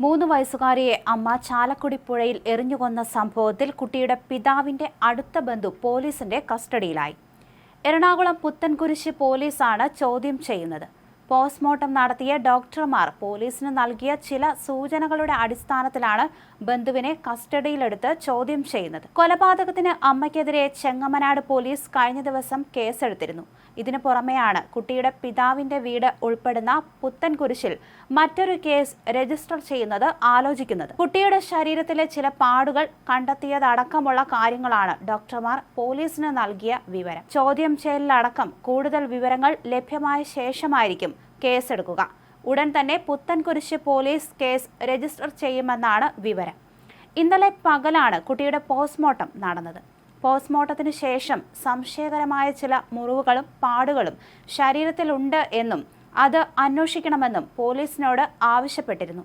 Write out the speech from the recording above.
മൂന്ന് വയസ്സുകാരിയെ അമ്മ ചാലക്കുടി പുഴയിൽ എറിഞ്ഞുകൊന്ന സംഭവത്തിൽ കുട്ടിയുടെ പിതാവിന്റെ അടുത്ത ബന്ധു പോലീസിന്റെ കസ്റ്റഡിയിലായി. എറണാകുളം പുത്തൻകുരിശ് പോലീസാണ് ചോദ്യം ചെയ്യുന്നത്. പോസ്റ്റ്മോർട്ടം നടത്തിയ ഡോക്ടർമാർ പോലീസിന് നൽകിയ ചില സൂചനകളുടെ അടിസ്ഥാനത്തിലാണ് ബന്ധുവിനെ കസ്റ്റഡിയിലെടുത്ത് ചോദ്യം ചെയ്യുന്നത്. കൊലപാതകത്തിന് അമ്മയ്ക്കെതിരെ ചെങ്ങമനാട് പോലീസ് കഴിഞ്ഞ ദിവസം കേസെടുത്തിരുന്നു. ഇതിനു പുറമെയാണ് കുട്ടിയുടെ പിതാവിന്റെ വീട് ഉൾപ്പെടുന്ന പുത്തൻകുരിശിൽ മറ്റൊരു കേസ് രജിസ്റ്റർ ചെയ്യുന്നത് ആലോചിക്കുന്നത്. കുട്ടിയുടെ ശരീരത്തിലെ ചില പാടുകൾ കണ്ടെത്തിയതടക്കമുള്ള കാര്യങ്ങളാണ് ഡോക്ടർമാർ പോലീസിന് നൽകിയ വിവരം. ചോദ്യം ചെയ്യലിലടക്കം കൂടുതൽ വിവരങ്ങൾ ലഭ്യമായ ശേഷമായിരിക്കും കേസെടുക്കുക. ഉടൻ തന്നെ പുത്തൻകുരിശ് പോലീസ് കേസ് രജിസ്റ്റർ ചെയ്യുമെന്നാണ് വിവരം. ഇന്നലെ പകലാണ് കുട്ടിയുടെ പോസ്റ്റ്മോർട്ടം നടന്നത്. പോസ്റ്റ്മോർട്ടത്തിന് ശേഷം സംശയകരമായ ചില മുറിവുകളും പാടുകളും ശരീരത്തിലുണ്ട് എന്നും അത് അന്വേഷിക്കണമെന്നും പോലീസിനോട് ആവശ്യപ്പെട്ടിരുന്നു.